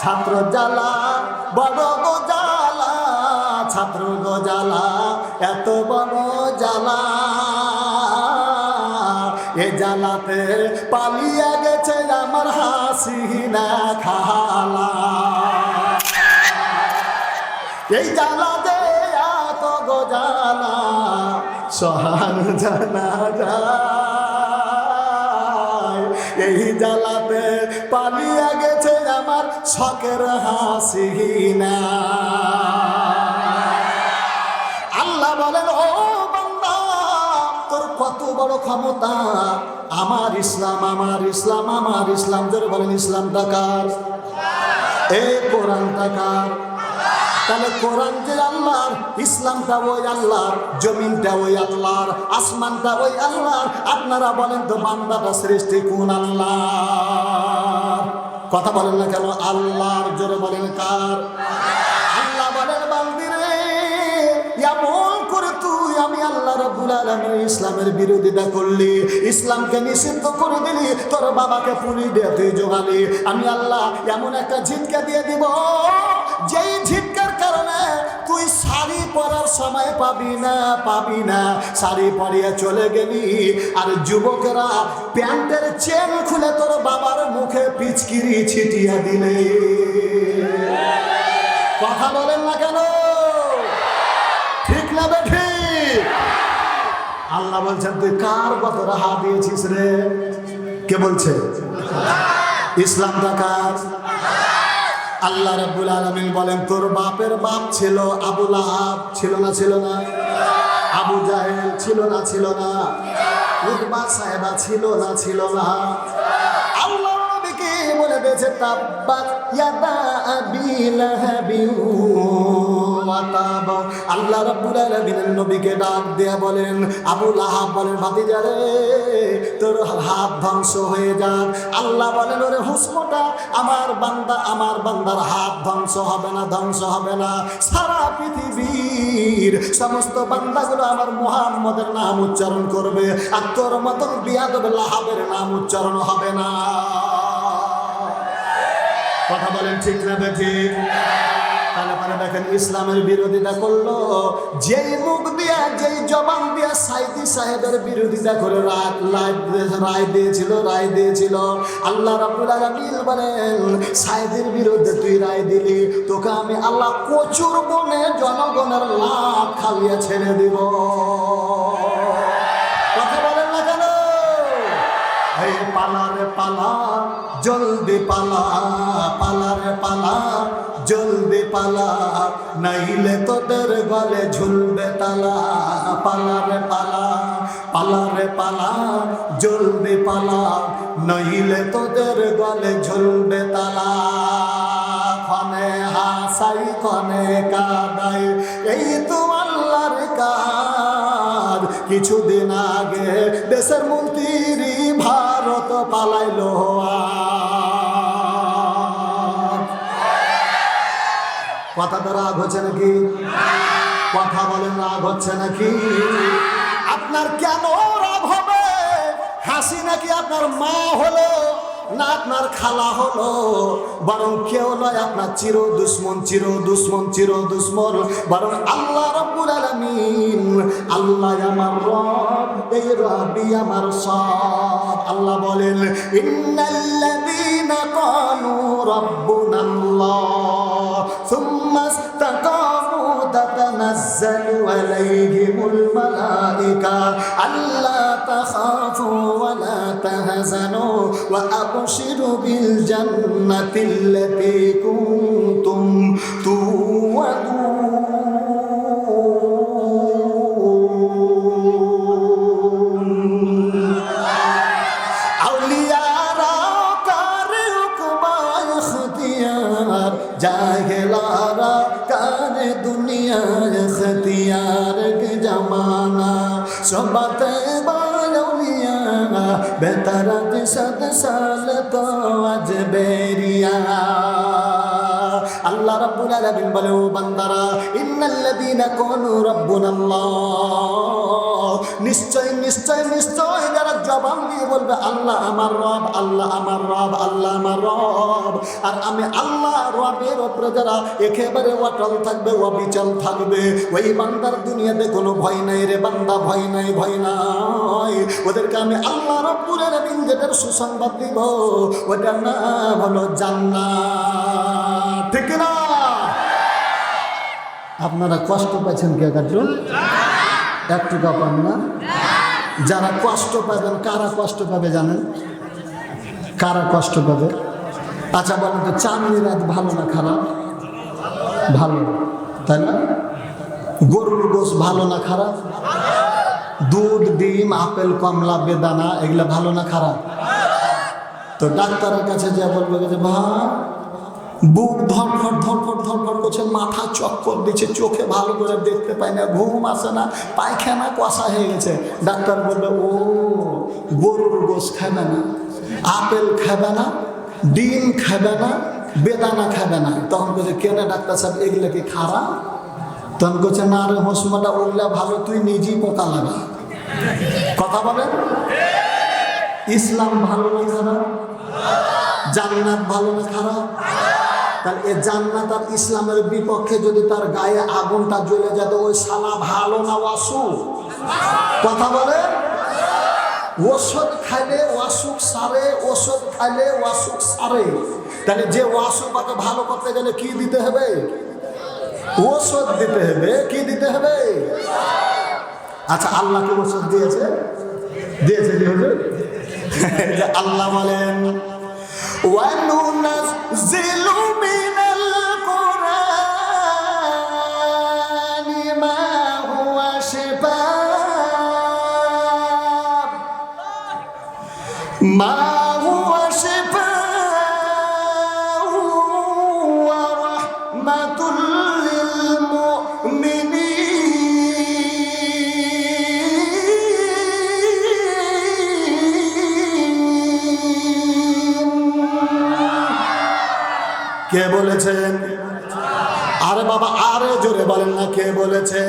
ছাত্র জ্বালা, বড় গো জ্বালা, ছাত্র গো জ্বালা, এত বড় জ্বালা। এ জ্বালাতে পালিয়ে গেছে আমার হাসিনা খালা। এই জ্বালা দে এত জ্বালা, সহান জানা যায়। এই জ্বালাতে পালিয়ে গেছে শখের হাসিনা। আল্লাহ বলেন, ও বান্দা, তোর কত বড় ক্ষমতা? আমার ইসলাম আমার ইসলাম আমার ইসলাম। জোরে বলেন ইসলাম টাকার এ কোরআন টাকার তাহলে কোরআন যে আল্লাহর, ইসলামটা ওই আল্লাহর, জমিনটা ওই আল্লাহর, আসমানটা ওই আল্লাহর। আপনারা বলেন তো, বান্দাটা সৃষ্টি কোন আল্লাহ? কথা বলেন না কেন? আল্লাহর জোরে বলেন কার? আল্লাহ বলেন, বান্দিরে, এমন করে তুই আমি আল্লাহ রাব্বুল আলামিন ইসলামের বিরোধিতা করলি। ইসলামকে নিষিদ্ধ করে দিলি, তোর বাবাকে পুরি দিয়ে তুই জোগালি। আমি আল্লাহ এমন একটা ঝিটকা দিয়ে দিব, যেই ঝিটকার কারণে তুই পরার সময় পাবি না পাবি না। শাড়ি পরিয়ে চলে গেলি, আর যুবকেরা প্যান্টের চেন খুলে তোর বাবার মুখে পিচকিরি ছিটিয়ে দিলে। কথা বলেন না কেন? ঠিক না ঠিক আল্লাহ বলছেন, তুই কার কত রাহা দিয়েছিস রে? কে বলছে? ইসলামটা কার? আল্লাহ রাব্বুল আলামিন বলেন, তোর বাপের বাপ ছিল আবু লাহাব, ছিল না ছিল না? আবু জাহেল, ছিল না ছিল না। উদ্বা সাহেবা ছিল না ছিল না। বলে দিয়েছে, তাব্বাত ইয়াদা আবি ওয়া তাব আল্লাহ রাব্বুল আলামিনের নবীকে ডাক দেয়া বলেন, আবু লাহাব বলেন, ভাতিজা রে, তোর হাত ধ্বংস হয়ে যাক। আল্লাহ বলেন, ওরে হুসমটা, আমার বান্দা, আমার বান্দার হাত ধ্বংস হবে না, ধ্বংস হবে না। সারা পৃথিবীর সমস্ত বান্দাগুলো আমার মুহাম্মদের নাম উচ্চারণ করবে, আর তোর মতন বিয়াদব লাহাবের নাম উচ্চারণ হবে না। কথা বলেন ঠিক না ঠিক? তাহলে পরে দেখেন ইসলামের বিরোধিতা করল, যেই মুখ দিয়া, যেই জবান দিয়া সাইদি সাহেবের বিরোধিতা করে রায় রায় দিয়েছিল রায় দিয়েছিল। আল্লাহ রাব্বুল আলামিন বলেন, সাইদের বিরুদ্ধে তুই রায় দিলি, তোকে আমি আল্লাহ প্রচুর বনে জনগণের লাভ খাইয়ে ছেড়ে দিব। কথা বলেন না কেন? হে পালা রে পালা, জলদি পালা পালা রে পালা জলদি পালা, নাইলে তোদের গলে ঝুলবে তালা। পালা রে পালা পালা রে পালা জলদি পালা, নইলে তোদের গলে ঝুলবে তালা। খনে হাসাই কাদাই, এই তো আল্লাহর কাজ। কিছুদিন আগে দেশের মন্ত্রী ভারত পালাইলো। আর। কথাটা রাগ হচ্ছে নাকি? কথা বলেন রাগ হচ্ছে নাকি? আপনার কেন রাগ হবে? হাসি নাকি আপনার মা হলো? না আপনার খালা হলো, বরং কেউ নয় আপনার চির দুশ্মন চির দুশ্মন চির দুশ্মন। বরং আল্লাহ রব্বুল আলামিন, আল্লাহ আমার রব, এই রবি আমার সব। আল্লাহ বলেন, ইন্নাল্লাযীনা ক্বালু রাব্বুনাল্লাহ, সুম্মা ইসতাকামু তাতানাজ্জালু আলাইহিমুল মালাইকা, আল্লা তাখাফু ওয়া লা তাহজানু ওয়া তুওয়াদুন। আউলিয়ারা কারে উকবায় খুদিয়ার জাহেলারা কারে দুনিয়ায় খতিয়ার জামানা। সবাতে বাউলিয়া বেতারাত সদ সাল তো আজ বেরিয়া। রাব্বুল আলামিন বলে, ও বান্দারা, ইন্নাল্লাযীনা কানু রাব্বুনাল্লাহ। নিশ্চয় নিশ্চয় নিশ্চয় যারা জবান দিয়ে বলবে, আল্লাহ আমার রব, আল্লাহ আমার রব, আল্লাহ আমার রব। আর আমি আল্লাহ রবের ওপরে যারা একেবারে অটল থাকবে, অবিচল থাকবে, ওই বান্দার দুনিয়াতে কোনো ভয় নাই রে বান্দা, ভয় নাই ভয় নাই। ওদেরকে আমি আল্লাহ রব্বুল আলামিন যেটার সুসংবাদ দিব, ওটার নাম হলো জান্নাত। ঠিক না আপনারা কষ্ট পাচ্ছেন কে কাটুন একটু পান না। যারা কষ্ট পাবেন, কারা কষ্ট পাবে জানেন? কারা কষ্ট পাবে? আচ্ছা বলেন তো, চাঁদনি রাত ভালো না খারাপ? ভালো, তাই না? গরুর গোস ভালো না খারাপ? দুধ, ডিম, আপেল, কমলা, বেদানা, এগুলো ভালো না খারাপ? তো ডাক্তারের কাছে যা বলবে যে ভাই বুক ধরফর ধরফর ধরফর করছে, মাথা চক্কর দিচ্ছে, চোখে ভালো করে দেখতে পাই না, ঘুম আসে না, পায়খানা কষা হয়ে গেছে। ডাক্তার বলবে ও, গরুর গোস খাবে না, আপেল খাবে না, ডিম খাবে না, বেদানা খাবে না। তখন বলছে, কেন ডাক্তার সাহেব, এগুলো কি খারাপ? তখন বলছে, না রে হোসমাটা ওগুলা ভালো, তুই নিজেই পোকা লাগা। কথা বলেন? ইসলাম ভালো না খারাপ? জান্নাত ভালো না খারাপ? তাহলে এ জান্নাত আর ইসলামের বিপক্ষে যদি তার গায়ে আগুনটা জ্বলে যেত ওই সালা ভালো না ওয়াসু? কথা বলে? ওষুধ খাইলে ওয়াসুক সারে, ওষুধ খাইলে ওয়াসুক সারে। তাহলে যে ওয়াসুকটাকে ভালো করতে গেলে কি দিতে হবে? ওষুধ দিতে হবে। কি দিতে হবে? আচ্ছা আল্লাহ কি ওষুধ দিয়েছে? দিয়েছে যে আল্লাহ বলেন وننزل من القرآن ما هو شفاء ما هو شفاء ورحمة للمؤمنين কে বলেছেন? আরে বাবা, আরে জোরে বলেন না, কে বলেছে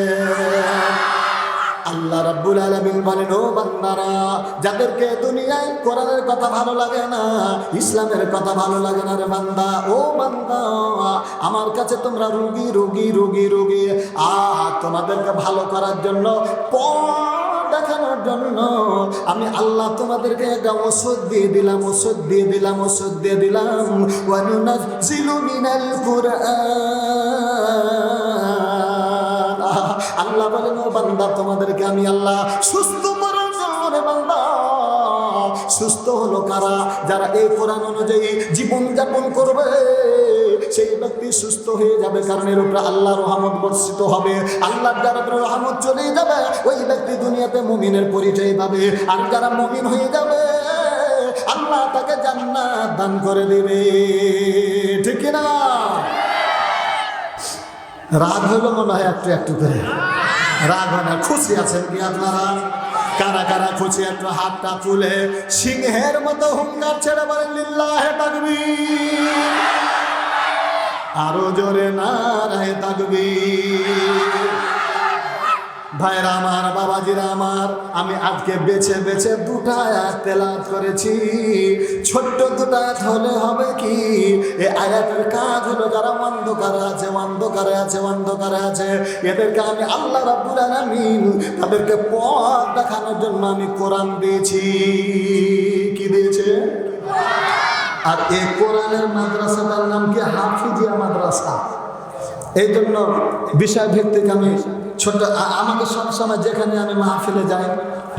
আল্লাহ রাব্বুল আলামিন বলেন, ও বান্দারা, যাদেরকে দুনিয়ায় কোরআনের কথা ভালো লাগে না, ইসলামের কথা ভালো লাগে না রে বান্দা, ও বান্দা, আমার কাছে তোমরা রুগী রুগী রুগী রুগী আ তোমাদেরকে ভালো করার জন্য পথ দেখানোর জন্য আমি আল্লাহ তোমাদেরকে একটা ওষুধ দিয়ে দিলাম, ওষুধ দিয়ে দিলাম, ওষুধ দিয়ে দিলাম। কুরআন। আল্লাহ বলেন, ও বান্দা, তোমাদেরকে আমি আল্লাহ সুস্থ করার বান্দা, সুস্থ হলো কারা? যারা এই কোরআন অনুযায়ী জীবন যাপন করবে। সেই ব্যক্তি সুস্থ হয়ে যাবে কারণ এর উপরে আল্লাহ রহমত বর্ষিত হবে। আল্লাহ যার রহমত চলে যাবে, ওই ব্যক্তি দুনিয়াতে মুমিনের পরিচয় পাবে। আর যারা মুমিন হয়ে যাবে, আল্লাহ তাকে জান্নাত দান করে দেবে। ঠিক না? রাগ হলো মনে হয় একটু একটু করে। রাগ হয় না, খুশি আছেন কি আপনারা? কারা কারা খুশি, একটু হাতটা তুলে সিংহের মতো হুঙ্গার ছেড়ে বলেন, লিল্লাহে তাকবীর। আরও জোরে নারায় তাকবীর। ভাইরা আমার, বাবাজিরা আমার, আমি আজকে বেছে বেছে দুটা আয়াত তেলাওয়াত করেছি। ছোট্ট দুটা আয়াত হলে হবে কি? এ আয়াতের কাজ হলো যারা অন্ধকারে আছে অন্ধকারে আছে অন্ধকারে আছে, এদেরকে আমি আল্লাহ রাব্বুল আলামিন তাদেরকে পথ দেখানোর জন্য আমি কোরআন দিয়েছি। কি দিয়েছে? আর এই কোরআনের মাদ্রাসা মাদ্রাসাটার নাম কি? হাফিজিয়া মাদ্রাসা। এই জন্য বিষয় ভিত্তিক আমি ছোট আমাকে সবসময় যেখানে আমি মাহফিলে যাই,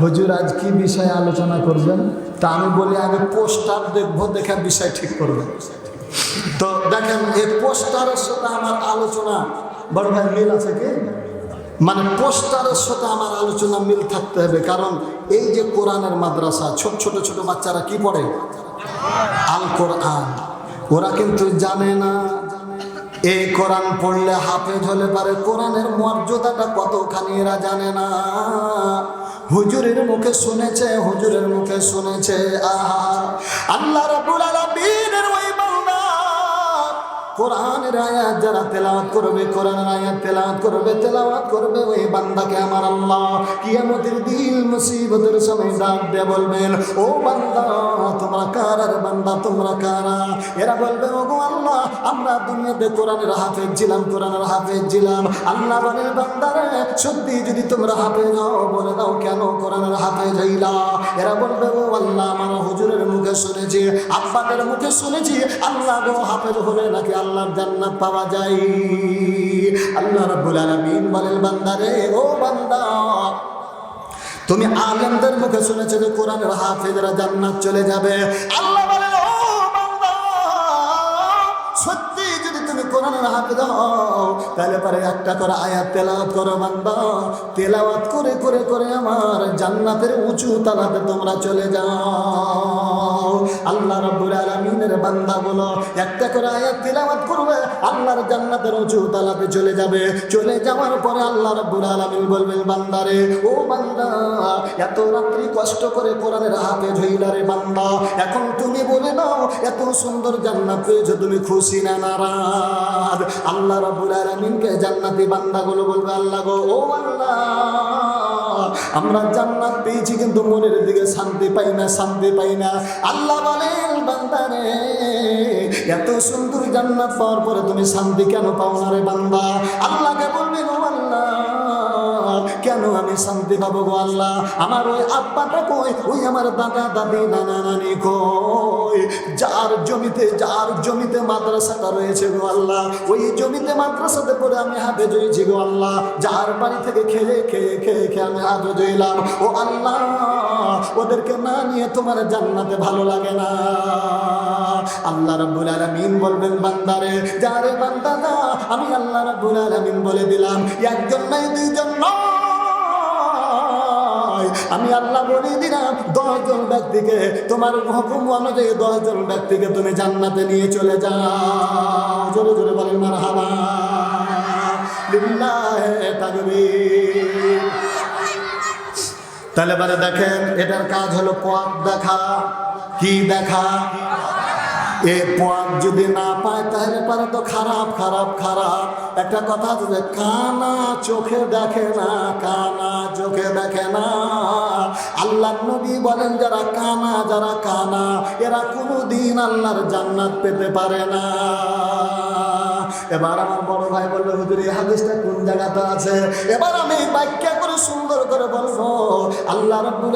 হুজুর আজ কি বিষয়ে আলোচনা করবেন? তা আমি বলি, আগে পোস্টার দেখব, দেখে বিষয় ঠিক করবেন। তো দেখেন, এই পোস্টারের সাথে আমার আলোচনা, বড় ভাই, মিল আছে কি? মানে পোস্টারের সাথে আমার আলোচনা মিল থাকতে হবে, কারণ এই যে কোরআনের মাদ্রাসা, ছোট ছোট ছোট বাচ্চারা কি পড়ে? আল কোরআন ওরা কিন্তু জানে না। এই কোরআন পড়লে হাফেজ হলে পারে। কোরআনের মর্যাদাটা কতখানি এরা জানে না। হুজুরের মুখে শুনেছে, হুজুরের মুখে শুনেছে। আহা, আল্লাহ রাব্বুল বান্দা কোরআনের আয়াত যারা তেলাওয়াত করবে, কোরআনের আয়াত তেলাওয়াত করবে তেলাওয়াত করবে ওই বান্দাকে আমার আল্লাহ। দিন মুসিবতের সময় বলবেন, ও বান্দা, তোমরা কারার বান্দা, তোমরা কারা? এরা বলবে ও গো আল্লাহ, আমরা দুনিয়াতে কোরআনের হাফেজ ছিলাম, কোরআনের হাফেজ ছিলাম। আল্লাহ বলেন বান্দারে সত্যি যদি তোমরা হাফেজ হও, বলে দাও কেন কোরআনের হাফেজ হইলা? এরা বলবে, ও আল্লাহ শুনেছি আব্বাদের মুখে শুনেছি আল্লাহ গো হাফেজ হলে নাকি আল্লাহর জান্নাত পাওয়া যায়। আল্লাহ রাব্বুল আলামিন বলেন বান্দারে ও বান্দা, তুমি আলেমদের মুখে শুনেছো যে কোরআনের হাফেজরা জান্নাত চলে যাবে। আল্লাহ বলেন, ও বান্দা, সত্যি যদি তুমি কোরআনের হাফেজ হও তাহলে পরে একটা করে আয়াত তেলাওয়াত করো বান্দা। তেলাওয়াত করে করে করে আমার জান্নাতের উঁচু তালাতে তোমরা চলে যাও। আল্লাহ রাব্বুল আলামিনের বান্দা বলো, একটা করে আয়াত তেলাওয়াত করবে আল্লাহর জান্নাতের উঁচু তালাতে চলে যাবে। চলে যাওয়ার পরে আল্লাহ রাব্বুল আলামিন বলবেন বান্দারে ও বান্দা, এত রাত্রি কষ্ট করে কোরআনের হাফেজ হইলা রে বান্দা। এখন তুমি বলে দাও এত সুন্দর জান্নাত পেয়েছ, তুমি খুশি না নারাজ। আল্লাহ রাব্বুল আলামিনকে জান্নাতি বান্দাগুলো বলবে, আল্লাহ গো, ও আল্লাহ, আমরা জান্নাত পেয়েছি কিন্তু মনের দিকে শান্তি পাই না, শান্তি পাই না। আল্লাহ বলেন, বান্দারে, এত সুন্দর জান্নাত পাওয়ার পরে তুমি শান্তি কেন পাও না রে বান্দা? আল্লাহকে বলবেন, ও আল্লাহ কেন আমি শান্তি পাবো গো আল্লাহ? আমার ওই আব্বাটা কই? ওই আমার দাদা, দাদি, নানা, নানি কই? যার জমিতে যার জমিতে মাদ্রাসাটা রয়েছে গো আল্লাহ, ওই জমিতে মাদ্রাসাতে পড়ে আমি হাতে জয়েছি গো আল্লাহ। যার বাড়ি থেকে খেয়ে খেয়ে খেয়ে খেয়ে আমি হাতে জইলাম ও আল্লাহ, ওদেরকে না নিয়ে তোমার জান্নাতে ভালো লাগে না। আল্লাহ রাব্বুল আলামিন বলবেন, বান্দারে, যারে বান্দা না, আমি আল্লাহ রাব্বুল আলামিন বলে দিলাম, একজন নাই, দুইজন নয়। আমি আল্লাহ বলে দিলাম, দশজন ব্যক্তিকে, তোমার হুকুম অনুযায়ী দশজন ব্যক্তিকে তুমি জান্নাতে নিয়ে চলে যাও। জোরে জোরে বলেন মার হাবা তাহলে বারে দেখেন, এটার কাজ হলো পথ দেখা, কি দেখা? এ পথ যদি না পায়, তাহলে পারে তো খারাপ খারাপ খারাপ। একটা কথা আছে যে কানা চোখে দেখে না, কানা চোখে দেখে না। আল্লাহ নবী বলেন, যারা কানা যারা কানা, এরা কোনোদিন আল্লাহর জান্নাত পেতে পারে না। এবার আমার বড় ভাই বলল, হুজুর হাদিসটা কোন জায়গাতে আছে? এবার আমি ব্যাখ্যা করে বলব, আল্লাহ রাব্বুল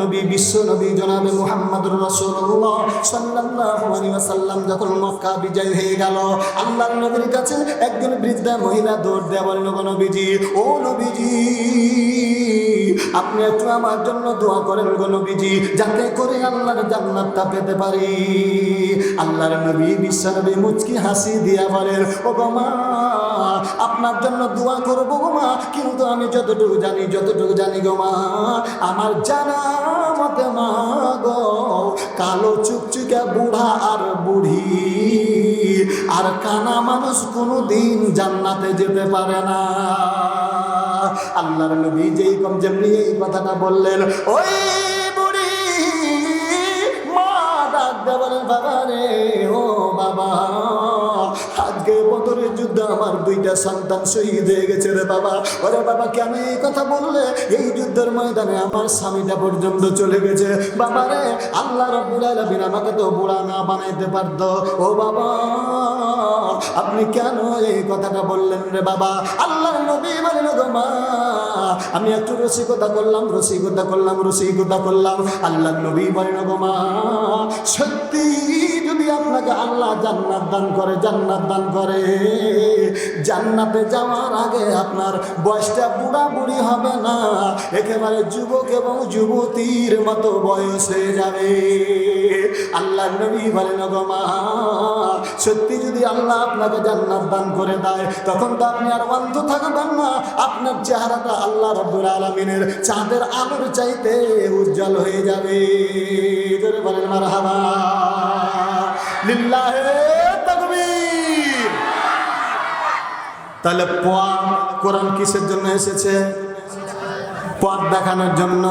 নবী, বিশ্ব নবী জনাবে মুহাম্মদুর সাল্লাল্লাহু আলাইহি ওয়াসাল্লাম যখন মক্কা বিজয় হয়ে গেল, আল্লাহর নবীর কাছে বৃদ্ধা মহিলা দৌড় দেয়া বলল নবীজি, ও নবীজি, আপনি একটু আমার জন্য দোয়া করেন, গো নবীজি, যাতে করে আল্লাহর জান্নাতটা পেতে পারি। আল্লাহর নবী বিশ্ব নবী মুচকি হাসি দিয়া বলেন ও গো আপনার জন্য দোয়া করব গো মা, কিন্তু আমি যতটুকু জানি যতটুকু জানি গো মা, আমার জানা মতে মা গো, কালো চুকচুকে বুড়া আর বুড়ি, আর কানা মানুষ কোনো দিন জান্নাতে যেতে পারে না। আল্লাহর নবী যেই কম যেমনি এই কথাটা বললেন, ওই বুড়ি, মা ডাক দিয়ে বলেন, বাবা রে, ও বাবা। আজকে বদরের যুদ্ধ আমার দুইটা সন্তান শহীদ হয়ে গেছে রে বাবা। ওরে বাবা, কেন এই কথা বললে? এই যুদ্ধের ময়দানে আমার স্বামীটা পর্যন্ত চলে গেছে। বাবা রে, আল্লাহ রব্বুল আলামিন আমাকে তো বুড়া না বানাইতে পারতো। ও বাবা, আপনি কেন এই কথাটা বললেন রে বাবা? আল্লাহর নবী বলেন গো মা, আমি একটু রসিকতা করলাম রসিকতা করলাম রসিকতা করলাম। আল্লাহর নবী বলেন গো মা, সত্যি যদি আপনাকে আল্লাহ জান্নাত দান করে, জান্নাত দান করে। জান্নাতে যাওয়ার আগে আপনার বয়সটা বুড়া বুড়ি হবে না। একেবারে যুবক এবং যুবতীর মতো বয়স হয়ে যাবে। আল্লাহ নবী বলেন গো মা, সত্যি যদি আল্লাহ আপনাকে জান্নাত দান করে দেয়, তখন তো আপনি আর অন্ধ থাকবেন না। আপনার চেহারাটা আল্লাহ রব্বুল আলমিনের চাঁদের আলোর চাইতে উজ্জ্বল হয়ে যাবে। বলেন, মারহাবা। লিল্লাহে তাহলে পথ কোরআন কিসের জন্য এসেছে? পথ দেখানোর জন্য।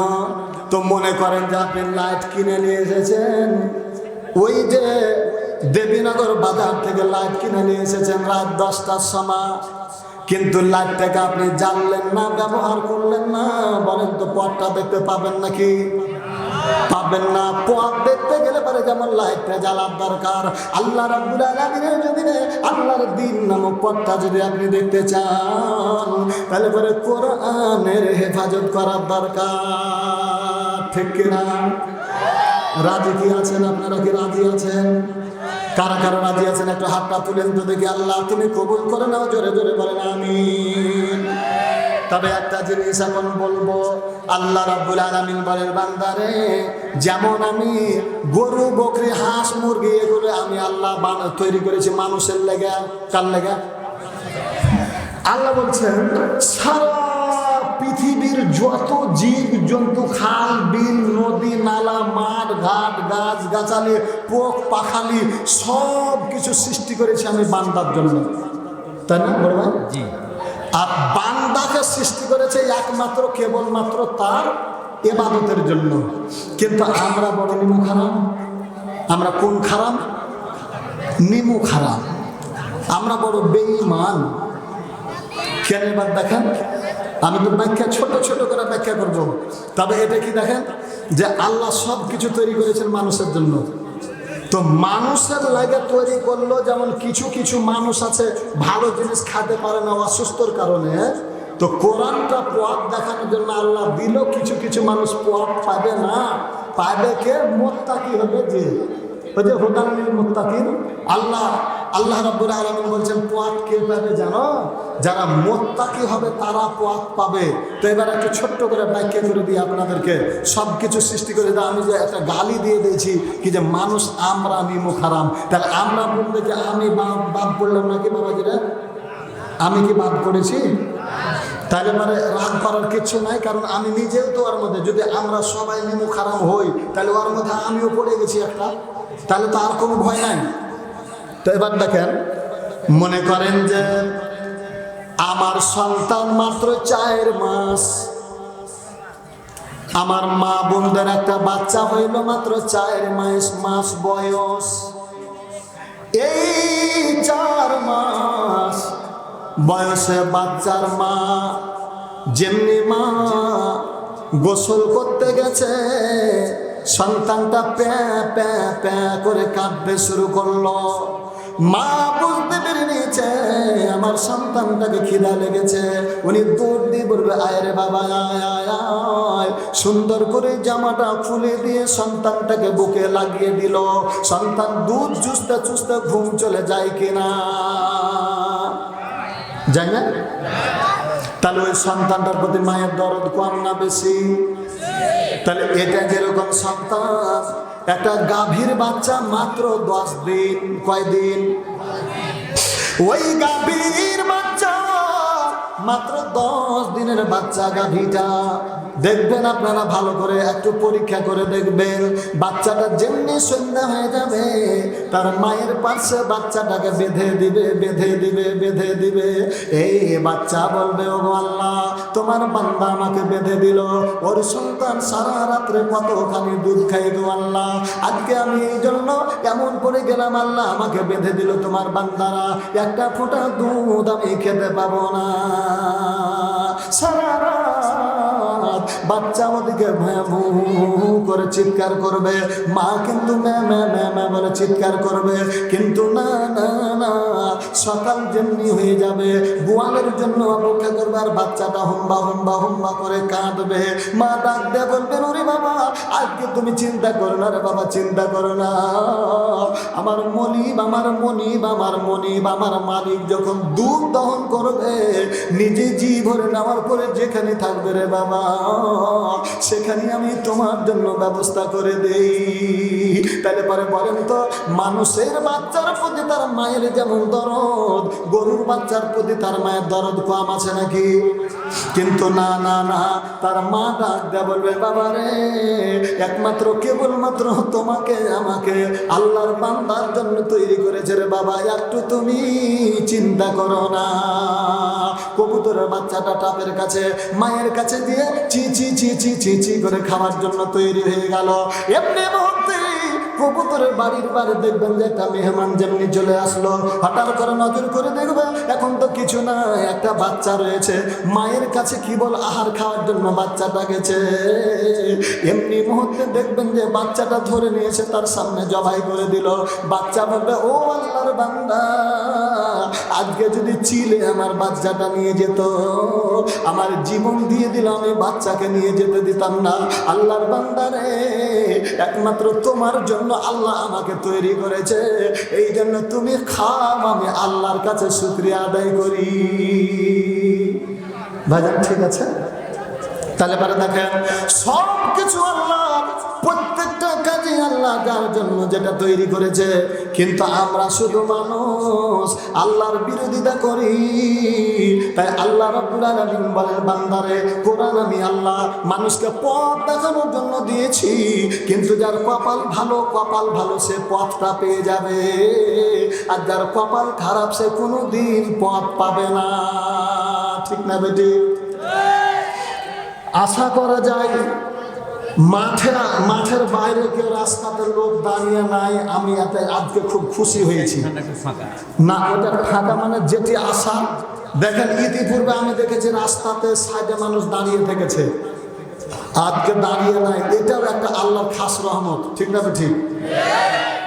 তো মনে করেন যে আপনি লাইট কিনে নিয়ে এসেছেন। ওই যে দেবীনগর বাজার থেকে লাইট কিনে নিয়ে এসেছেন রাত দশটার সময়। কিন্তু লাইটটাকে আপনি জানলেন না, ব্যবহার করলেন না, বলেন তো পথটা দেখতে পাবেন নাকি? পাবেন না। পথ দেখতে গেলে পরে যেমন লাইটটা জ্বালার দরকার। আল্লাহ রাব্বুল জমিনে আল্লাহর দিন নামক পথটা যদি আপনি দেখতে চান, তাহলে পরে কোরআনের হেফাজত করার দরকার। ঠিক কিনা রাজি কি আছেন আপনারা? কি রাজি আছেন? কারা কারা রাজি আছেন? একটু হাতটা তুলেন তো দেখি। আল্লাহ, তুমি কবুল করে নাও, জোরে জোরে বলেন, আমিন। তবে একটা জিনিস এখন বলব, আল্লাহ রাব্বুল আলামিন বলেন, বান্দারে, যেমন আমি গরু, বকরি, হাঁস, মুরগি, এগুলো আমি আল্লাহ তৈরি করেছি মানুষের লেগে। কার লেগে? আল্লাহ বলছেন, সারা পৃথিবীর যত জীব, জন্তু, খাল, বিল, নদী, নালা, মাঠ, ঘাট গাছ গাছালি পোক, পাখালি সব কিছু সৃষ্টি করেছি আমি বান্দার জন্য। তাই না ভাই? জি। আর বান্দাকে সৃষ্টি করেছে একমাত্র, কেবলমাত্র তার এবাদতের জন্য। কিন্তু আমরা বড় নিমু খারাম আমরা কোন খারাম নিমু খারাম আমরা বড় বেঈমান। কেন এবার দেখেন? আমি তো ব্যাখ্যা ছোট ছোট করে ব্যাখ্যা করব। তবে এটা কি দেখেন? যে আল্লাহ সব কিছু তৈরি করেছেন মানুষের জন্য। তো মানুষের লাগে তৈরি করল যেমন কিছু কিছু মানুষ আছে, ভালো জিনিস খাতে পারে না অসুস্থর কারণে, তো কোরআনটা পথ দেখানোর জন্য আল্লাহ দিল, কিছু কিছু মানুষ পথ পাবে না। পাবে কে? মোত্তাকি হবে যে, ওই যে হোটাল মুত্তাকিন, আল্লাহ আল্লাহ রাব্বুল আলামিন বলছেন পথ কে পাবে জানো? যারা মোত্তাকি হবে তারা পথ পাবে। তো এবার একটু ছোট্ট করে ব্যাখ্যা করে দিই আপনাদেরকে। সব কিছু সৃষ্টি করে দিই আমি যে একটা গালি দিয়ে দিয়েছি কি যে মানুষ আমরা নিমু খারাম তাহলে আমরা বলতে যে আমি বাদ পড়লাম নাকি বাবাজিরা? আমি কি বাদ পড়েছি তাহলে মানে রাগ করার কিচ্ছু নাই, কারণ আমি নিজেও তো ওর মধ্যে, যদি আমরা সবাই নিমু খারাম হই, তাহলে ওর মধ্যে আমিও পড়ে গেছি একটা। তাহলে তো আর কোনো ভয় নাই। তো এবার দেখেন, মনে করেন যে আমার সন্তান মাত্র চার মাস। আমার মা বোনদের একটা বাচ্চা হইল মাত্র চার মাস মাস বয়স। এই চার মাস বয়সে বাচ্চার মা যেমনি মা গোসল করতে গেছে, সন্তানটা প্যা প্যা প্যা করে কাঁদতে শুরু করল। মা বুঝতে পেরে নিয়েছে, আমার সন্তানটাকে খিদা লেগেছে। উনি দৌড় দিয়ে বলবে আয়রে বাবা, আয় আয় সুন্দর করে জামাটা খুলে দিয়ে সন্তানটাকে বুকে লাগিয়ে দিল। সন্তান দুধ চুষতে চুষতে ঘুম চলে যায় কিনা? যায় তাহলে ওই সন্তানটার প্রতি মায়ের দরদ কম না বেশি? তাহলে এটা যেরকম সন্তান একটা গাভীর বাচ্চা মাত্র দশ দিন কয়দিন? ওই গাভীর বাচ্চা মাত্র দশ দিনের বাচ্চা গাভীটা। দেখবেন আপনারা ভালো করে একটু পরীক্ষা করে দেখবেন, বাচ্চাটা যেমনি সন্ধ্যা হয়ে যাবে, তার মায়ের পাশে বাচ্চাটাকে বেঁধে দিবে বেঁধে দিবে বেঁধে দিবে। এই বাচ্চা বলবে ও আল্লাহ, তোমার বান্দা আমাকে বেঁধে দিল। ওর সন্তান সারা রাত্রে কতখানি দুধ খাই গো আল্লাহ। আজকে আমি এই জন্য এমন করে গেলাম, আল্লাহ আমাকে বেঁধে দিল তোমার বান্দারা। একটা ফোঁটা দুধ আমি খেতে পাবো না। সারা বাচ্চা ওদিকে করে চিৎকার করবে। মা কিন্তু ম্যা ম্যা বলে চিৎকার করবে। কিন্তু না না না, সকাল যেমনি হয়ে যাবে, গোয়ালের জন্য অপেক্ষা করবে আর বাচ্চাটা হুম্বা হুম্বা হুম্বা করে কাঁদবে। মা ডাক দিয়ে বলবে, ওরে বাবা, আজকে তুমি চিন্তা করো না রে বাবা, চিন্তা করো না। আমার মনিব আমার মনিব আমার মনিব, আমার মালিক যখন দুধ দহন করবে নিজে জি ভরে নেওয়ার পরে যেখানে থাকবে রে বাবা। সেখানে আমি তোমার জন্য ব্যবস্থা করে দেই। তাহলে পরে বলেন তো, মানুষের বাচ্চার প্রতি তার মায়ের যেমন দরদ, গরুর বাচ্চার প্রতি তার মায়ের দরদ কম আছে নাকি? কিন্তু না না না, তার মা ডাক দেয়া বলবে, বাবা রে, একমাত্র কেবলমাত্র তোমাকে, আমাকে আল্লাহর বান্দার জন্য তৈরি করেছে রে বাবা। একটু তুমি চিন্তা করো না। কবুতরের বাচ্চাটা টাপের কাছে, মায়ের কাছে দিয়ে চি চি চি চি চি চি করে খাওয়ার জন্য তৈরি হয়ে গেল। এমনি মুহূর্তে কবুতরের বাড়ির বাড়ি দেখবেন যে একটা মেহমান যেমনি চলে আসলো, হঠাৎ করে নজর করে দেখবে এখন তো কিছু না, একটা বাচ্চা রয়েছে। মায়ের কাছে কি বল আহার খাওয়ার জন্য বাচ্চাটা গেছে। এমনি মুহূর্তে দেখবেন যে বাচ্চাটা ধরে নিয়েছে, তার সামনে জবাই করে দিল। বাচ্চা বলবে, ও আল্লাহর বান্দা, আজকে যদি চিলে আমার বাচ্চাটা নিয়ে যেত, আমার জীবন দিয়ে দিল আমি বাচ্চাকে নিয়ে যেতে দিতাম না। আল্লাহর বান্দারে একমাত্র তোমার জন্য আল্লাহ আমাকে তৈরি করেছে। এই জন্য তুমি খাম আমি আল্লাহর কাছে শুক্রিয়া আদায় করি। ভাইজান, ঠিক আছে? তাহলে পরে দেখেন সব কিছু আল্লাহ, প্রত্যেকটা কাজে আল্লাহ যার জন্য যেটা তৈরি করেছে কিন্তু আমরা শুধু মানুষ, আল্লাহর বিরোধিতা করি। তাই আল্লাহ রব্বুল বান্দারে, কোরআন আমি আল্লাহ মানুষকে পথ দেখানোর জন্য দিয়েছি, কিন্তু যার কপাল ভালো কপাল ভালো সে পথটা পেয়ে যাবে। আর যার কপাল খারাপ সে কোনো দিন পথ পাবে না। ঠিক না বেটি? আশা করা যায় মাঠে মাঠের বাইরে কেউ রাস্তাতে লোক দাঁড়িয়ে নাই আমি এতে আজকে খুব খুশি হয়েছি। না ওটা ফাঁকা মানে যেটি আশা দেখেন ইতিপূর্বে আমি দেখেছি রাস্তাতে সাইডে মানুষ দাঁড়িয়ে থেকেছে। আজকে দাঁড়িয়ে নাই এটাও একটা আল্লাহর খাস রহমত ঠিক না ঠিক?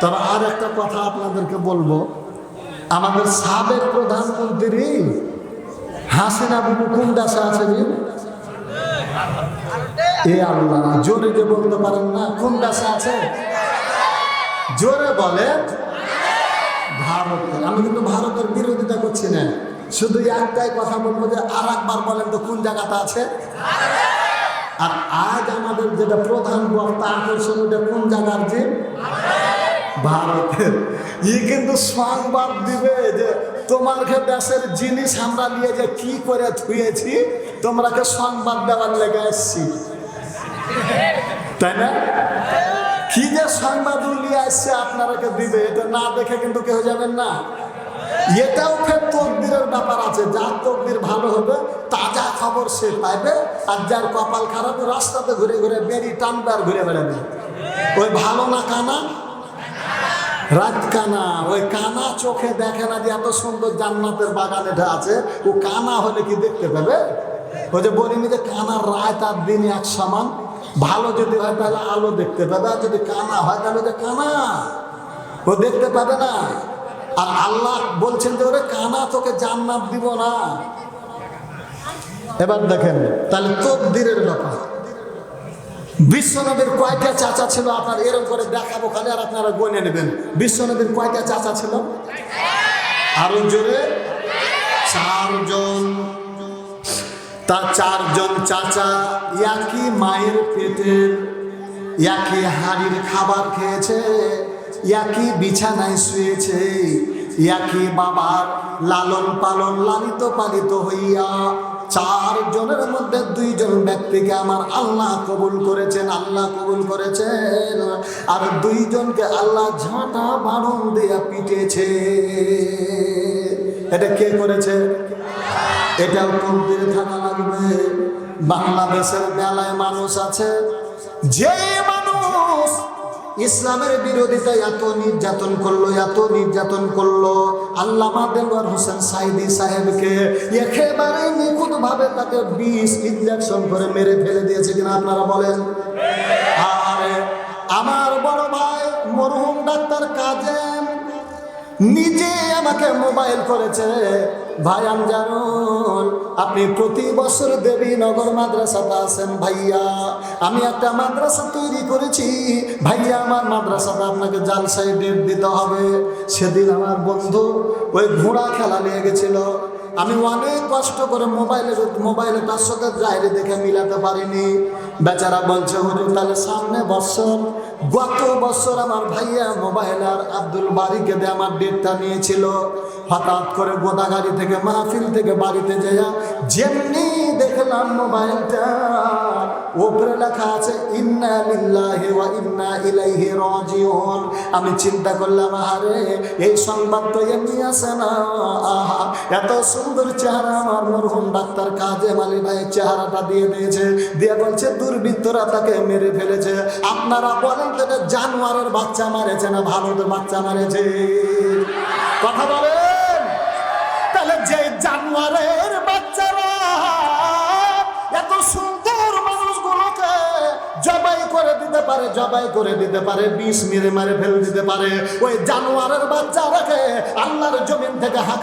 তবে আর একটা কথা আপনাদেরকে বলব আমাদের সাবেক প্রধানমন্ত্রী হাসিনা বিবু কোন দেশে আছে এ আল্লাহ, জোরে যে বলতে পারেন না? কোন দেশে আছে? জোরে বলে ভারতের। আমি কিন্তু ভারতের বিরোধিতা করছি না। শুধু একটাই কথা বলব যে আর একবার বলেন তো কোন জায়গাতে আছে? আর আজ আমাদের যেটা প্রধান বক্তা আকর্ষণ ওটা কোন জায়গার যে? ভারতের। ই কিন্তু সংবাদ দিবে যে তোমাকে দেশের জিনিস আমরা নিয়ে যে কি করে থুয়েছি তোমরাকে সংবাদ দেওয়ার লেগে এসছি। তাই না? কি যে সংবাদ নিয়ে আসছে আপনারাকে দিবে, এটা না দেখে কিন্তু কেউ যাবেন না। এটাও ফের তকদিরের ব্যাপার আছে, যার তকদির ভালো হবে, তাজা খবর সে পাইবে, আর যার কপাল খারাপ, রাস্তাতে ঘুরে ঘুরে বেরি টানবে আর ঘুরে বেড়াবে। ওই ভালো না কানা? রাত কানা, ওই কানা চোখে দেখে না যে এত সুন্দর জান্নাতের বাগান এটা আছে, ও কানা হলে কি দেখতে পাবে? ওই যে বলিনি যে কানার রায় তার দিন এক সমান। ভালো যদি হয় তাহলে আলো দেখতে পাবে, আর যদি কানা হয় তাহলে যে কানা। ও দেখতে পাবে না। আর আল্লাহ বলছেন যে ওরে কানা, তোকে জান্নাত দিব না। এবার দেখেন, তাহলে তকদিরের ব্যাপার। বিশ্বনবীর কয়টা চাচা ছিল? আপনার এরকম করে দেখাবো খালি, আর আপনারা গনে নেবেন। বিশ্বনবীর কয়টা চাচা ছিল? আরও জোরে? চারজন। তার চারজন চাচা একই মায়ের পেটের একই হাড়ির খাবার খেয়েছে, একই বিছানায় শুয়েছে, একই বাবার লালন পালন লালিত পালিত হইয়া চারজনের মধ্যে দুইজন ব্যক্তিকে আমার আল্লাহ কবুল করেছেন, আল্লাহ কবুল করেছেন। আর দুইজনকে আল্লাহ ঝাঁটা বারণ দিয়া পিটেছে। এটা কে করেছে? এটাও কমতির থাকা লাগবে? বাংলাদেশের বেলায় মানুষ আছে। যে মানুষ ইসলামের বিরোধিতায় এত নির্যাতন করল, এত নির্যাতন করল, আল্লামা দেলোয়ার হোসেন সাইদি সাহেবকে একেবারে নিখুঁত ভাবে তাকে বিষ ইঞ্জেকশন করে মেরে ফেলে দিয়েছে কিনা আপনারা বলেন? আর, আমার বড় ভাই মরহুম ডাক্তার কাজেম নিজে আমাকে মোবাইল করেছে। ভাই আমজানুল আপনি প্রতি বছর দেবী নগর মাদ্রাসাতে আছেন ভাইয়া। আমি একটা মাদ্রাসা তৈরি করেছি। ভাইয়া, আমার মাদ্রাসাতে আপনাকে জালসাই ডেট দিতে হবে। সেদিন আমার বন্ধু ওই ঘোড়া খেলা নিয়ে গেছিল। আমি অনেক কষ্ট করে মোবাইলে মোবাইলে তার সাথে ডায়েরি দেখে মিলাতে পারিনি। বেচারা বলছে, হুজুর, তাহলে সামনে বছর গত বছর আমার ভাইয়া মোবাইল আর আব্দুল বাড়িকে দিয়ে আমার ডেটটা নিয়েছিল। হঠাৎ করে গোদাগাড়ি থেকে, মাহফিল থেকে বাড়িতে যাইয়া যেমনি দেখলাম মোবাইলটা ওপরে লেখা আছে, ইন্না লিল্লাহি ওয়া ইন্না ইলাইহি রাজিউন। আমি চিন্তা করলাম আরে এই সংবাদ তো এমনি আছে না? আহা, এত সুন্দর চেহারা আমার মরহুম ডাক্তার কাজে মালি ভাই চেহারাটা দিয়ে দিয়েছে, দিয়ে বলছে, দুর্বৃত্তরা তাকে মেরে ফেলেছে। আপনারা বলেন তো জানোয়ারের বাচ্চা মারেছে না ভারতের বাচ্চা মারেছে? কথা বলেন। তাহলে যে জানোয়ারের করে দিতে পারে, জবাই করে দিতে পারে, বিষ মেরে মারে ফেলে দিতে পারে। ওই জানোয়ারের বাচ্চা রাখে আল্লাহর জমিন থেকে হাঁকা